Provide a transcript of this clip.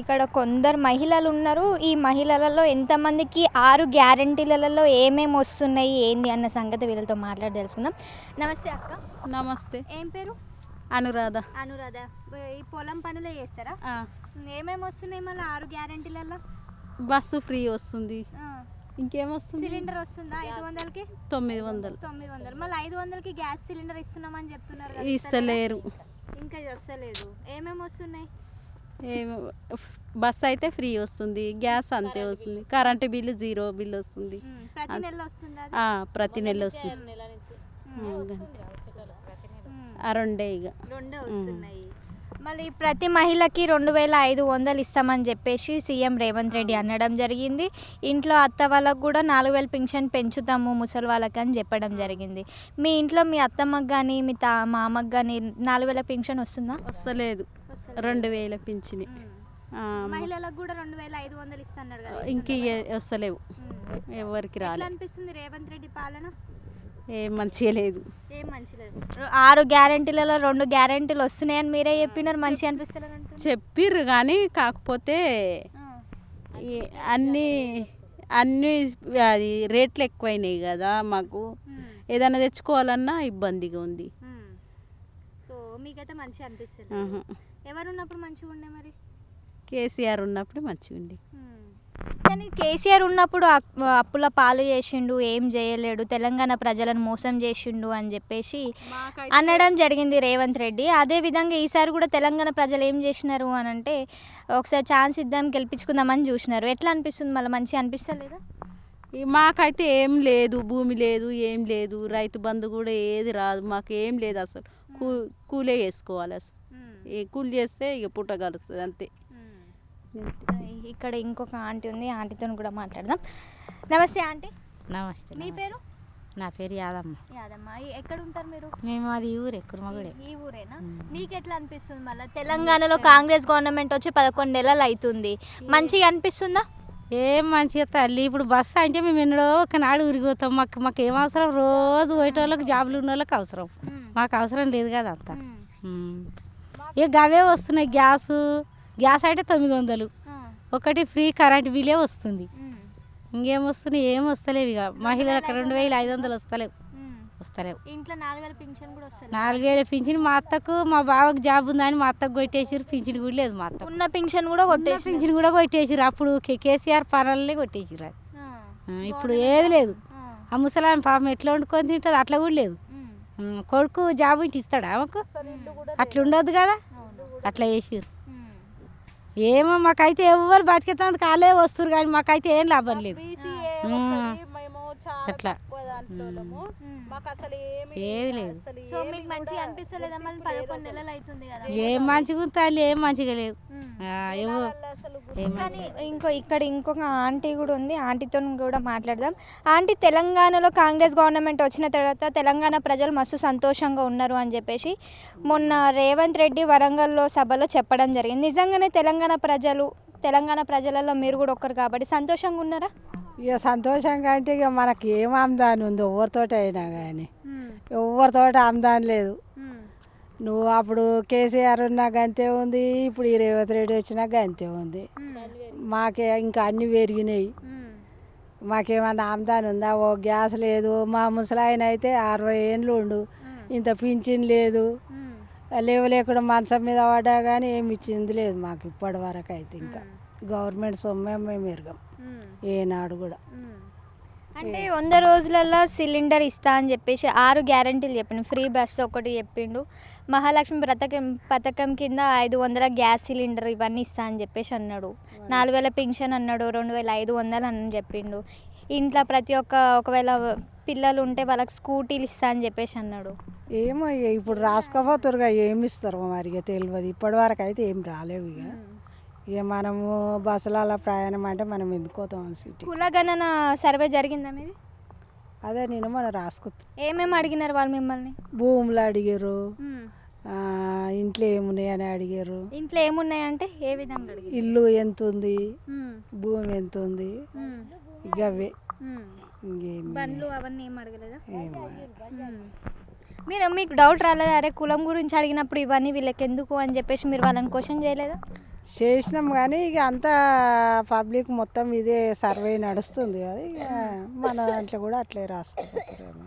ఇక్కడ కొందరు మహిళలు ఉన్నారు. ఈ మహిళలలో ఎంతమందికి ఆరు గ్యారంటీలలో ఏమేమి వస్తున్నాయి ఏంది అన్న సంగతి వీళ్ళతో మాట్లాడి తెలుసుకుందాం. నమస్తే అక్క. నమస్తే. ఏం పేరు? అనురాధ. అనురాధ. ఈ పొలం పనులే చేస్తారా? ఏమేమి వస్తున్నాయి మళ్ళీ ఆరు గ్యారంటీలలో? బస్సు ఫ్రీ వస్తుంది. ఇంకేమొస్తుంది సిలిండర్ వస్తుందా? ఐదు వందలకి? తొమ్మిది వందలు. తొమ్మిది వందలు. మళ్ళీ ఐదు వందలకి గ్యాస్ సిలిండర్ ఇస్తున్నామని చెప్తున్నారు ఇస్తలేరు. ఇంకా వస్తలేదు ఏమేమి వస్తున్నాయి? బస్సు అయితే ఫ్రీ వస్తుంది గ్యాస్ అంతే వస్తుంది. కరెంటు బిల్లు జీరో బిల్ వస్తుంది. ప్రతి నెల వస్తుందా రెండే ఇక మళ్ళీ ప్రతి మహిళకి రెండు వేల ఐదు వందలు ఇస్తామని చెప్పేసి సీఎం రేవంత్ రెడ్డి అనడం జరిగింది. ఇంట్లో అత్త వాళ్ళకు కూడా నాలుగు వేల పింఛన్ పెంచుతాము ముసలి వాళ్ళకి అని చెప్పడం జరిగింది. మీ ఇంట్లో మీ అత్తమ్మకి కానీ మీ తా మామకి కానీ నాలుగు వేల పింఛన్ వస్తుందా? వస్తలేదు. రెండు వేల పింఛని. మహిళలకు కూడా రెండు వేల ఐదు వందలు ఇస్తున్నారు కదా ఇంక ఇయ్య- వస్తలేవు. ఎవరికి రాలేదు అనిపిస్తుంది రేవంత్ రెడ్డి పాలన? ఏం మంచిగా లేదు. ఏం మంచిలేదు ఆరు గ్యారెంటీలలో రెండు గ్యారెంటీలు వస్తున్నాయని మీరే చెప్పినారు మంచిగా అనిపిస్తలేదు అంటున్నారు. చెప్పిర్రు కానీ కాకపోతే అన్నీ అన్నీ అది రేట్లు ఎక్కువైనాయి కదా మాకు. ఏదైనా తెచ్చుకోవాలన్నా ఇబ్బందిగా ఉంది. మీకైతే మంచిగా అనిపిస్తుంది. ఎవరు ఉన్నప్పుడు మంచిగా ఉండే మరి? కేసీఆర్ ఉన్నప్పుడు మంచిగా మ్మ్. కానీ కేసీఆర్ ఉన్నప్పుడు అప్- అప్పుల పాలు చేసిండు ఏం చేయలేడు తెలంగాణ ప్రజలను మోసం చేసిండు అని చెప్పేసి అనడం జరిగింది రేవంత్ రెడ్డి. అదే విధంగా ఈసారి కూడా తెలంగాణ ప్రజలు ఏం చేసినారు అని అంటే ఒకసారి ఛాన్స్ ఇద్దాం గెలిపించుకుందామని చూసినారు. ఎట్లా అనిపిస్తుంది మళ్ళీ? మంచిగా అనిపిస్తలేదా? మాకైతే ఏం లేదు భూమి లేదు ఏం లేదు రైతు బంధు కూడా ఏది రాదు మాకు ఏం లేదు అసలు. కూ కూలే వేసుకోవాలి కూలి చేస్తే ఇక పుట్ట కలుస్తుంది అంతే. ఇక్కడ ఇంకొక ఆంటీ ఉంది ఆంటీతో కూడా మాట్లాడదాం. నమస్తే ఆంటీ. నమస్తే మీ. పేరు? నా పేరు యాదమ్మ. యాదమ్మ ఈ- ఎక్కడ ఉంటారు మీరు? మేము అది ఊరే కుర్మగుడే. ఈ ఊరేనా. మీకు ఎట్లా అనిపిస్తుంది మళ్ళీ? తెలంగాణలో కాంగ్రెస్ గవర్నమెంట్ వచ్చి పదకొండు నెలలు అవుతుంది. మంచిగా అనిపిస్తుందా? ఏం మంచిగా తల్లి ఇప్పుడు బస్సు అంటే మేము ఎన్నడో ఒకనాడు ఊరిపోతాం మాకు మాకు ఏం అవసరం? రోజు పోయేటోళ్ళకి జాబులు ఉన్న వాళ్ళకి అవసరం మాకు అవసరం లేదు కదా అంత. ఇక గవే వస్తున్నాయి గ్యాసు. గ్యాస్ అంటే తొమ్మిది వందలు. ఒకటి ఫ్రీ కరెంట్ బిల్లే వస్తుంది. ఇంకేం వస్తున్నాయి ఏం వస్తలేవు ఇక. మహిళలకు రెండు వేల ఐదు వందలు వస్తలేవు. వస్తలేవు. ఇంట్లో నాలుగు వేల పింఛన్ మా అత్తకు మా బావకు జాబ్ ఉందని మా అత్తకు కొట్టేసారు పింఛన్ కూడా లేదు మా అత్తకు. ఉన్న పింఛన్ కూడా కొట్టేసి పింఛన్ కూడా కొట్టేసారు అప్పుడు కేసీఆర్ పనులనే కొట్టేసారు ఇప్పుడు ఏది లేదు. ఆ. ముసలాం పాపం ఎట్లా వండుకొని తింటుంది అట్లా కూడా లేదు. కొడుకు జాబ్ ఇంటి ఇస్తాడా ఆమెకు అట్లా ఉండొద్దు కదా? అట్లా చేసిర్రు. ఏమో మాకైతే ఎవరు బతికేతందుకు కాలే వస్తురు కానీ మాకైతే ఏం లాభం లేదు. ఉమ్, అట్లా. మాకు అసలు ఏమి సో ఏది లేదు. మీకు మంచిగా అనిపిస్తలేదా? మళ్ళీ పదకొండు నెలలు అవుతుంది కదా. ఏం మంచిగా తల్లి ఏం మంచిగా లేదు ఆ, ఏవో ఏం కానీ ఇంకో ఇక్కడ ఇంకొక ఆంటీ కూడా ఉంది. ఆంటీతో కూడా మాట్లాడదాం. ఆంటీ తెలంగాణలో కాంగ్రెస్ గవర్నమెంట్ వచ్చిన తర్వాత తెలంగాణ ప్రజలు మస్తు సంతోషంగా ఉన్నారు అని చెప్పేసి మొన్న రేవంత్ రెడ్డి వరంగల్లో సభలో చెప్పడం జరిగింది. నిజంగానే తెలంగాణ ప్రజలు తెలంగాణ ప్రజలలో మీరు కూడా ఒక్కరు కాబట్టి సంతోషంగా ఉన్నారా? ఇక సంతోషంగా అంటే ఇక మనకి ఏం ఆమ్దాని ఉంది ఎవరితోటి అయినా కానీ ఎవరితోటి ఆమ్దాని లేదు. నువ్వు అప్పుడు కేసీఆర్ ఉన్నా గంతే ఉంది ఇప్పుడు ఈ రేవంత్ రెడ్డి వచ్చినా గంతే ఉంది. మాకే ఇంకా అన్ని పెరిగినాయి. మాకేమన్నా ఆమ్దాని ఉందా? ఓ గ్యాస్ లేదు మా ముసలాయన అయితే అరవై ఏండ్లు ఉండు ఇంత పింఛన్ లేదు. లేవు లేకుండా మంచం మీద పడ్డా కానీ ఏమి ఇచ్చింది లేదు మాకు ఇప్పటి వరకు అయితే ఇంకా. గవర్నమెంట్ సొమ్మే మేము ఎరగం. ఏనాడు కూడా. అంటే వంద రోజులలో సిలిండర్ ఇస్తా అని చెప్పేసి ఆరు గ్యారంటీలు చెప్పిండు ఫ్రీ బస్ ఒకటి చెప్పిండు. మహాలక్ష్మి పథకం పథకం కింద ఐదు వందల గ్యాస్ సిలిండర్ ఇవన్నీ ఇస్తా అని చెప్పేసి అన్నాడు. నాలుగు వేల పింఛన్ అన్నాడు రెండు వేల ఐదు వందలు అని చెప్పిండు. ఇంట్లో ప్రతి ఒక్క ఒకవేళ పిల్లలు ఉంటే వాళ్ళకి స్కూటీలు ఇస్తా అని చెప్పేసి అన్నాడు. ఏమో ఇక ఇప్పుడు రాసుకోపోతురుగా ఏమి ఇస్తారు మరి ఇక తెలియదు ఇప్పటి వరకు అయితే ఏం రాలేవు ఇక ఇక మనము బస్సులలో ప్రయాణం అంటే మనం ఎందుకు పోతాం సిటీ కులగణన సర్వే జరిగిందా మీది? అదే నేను మనం రాసుకొస్తాం ఏమేమి అడిగినారు వాళ్ళు మిమ్మల్ని? భూములు అడిగారు. ఆ, ఇంట్లో ఏమున్నాయి అని అడిగారు. ఇంట్లో ఏమున్నాయంటే ఏ విధంగా ఇల్లు ఎంత ఉంది భూమి ఎంత ఉంది ఇక అవే. బండ్లు అవన్నీ ఏం అడగలేదా. మీరు మీకు డౌట్ రాలేదు? అరే కులం గురించి అడిగినప్పుడు ఇవన్నీ వీళ్ళకి ఎందుకు అని చెప్పేసి మీరు వాళ్ళని క్వశ్చన్ చేయలేదా? చేసినాం కానీ ఇక అంతా పబ్లిక్ మొత్తం ఇదే సర్వే నడుస్తుంది కదా ఇక మన దాంట్లో కూడా అట్లే రాసుకుంటారు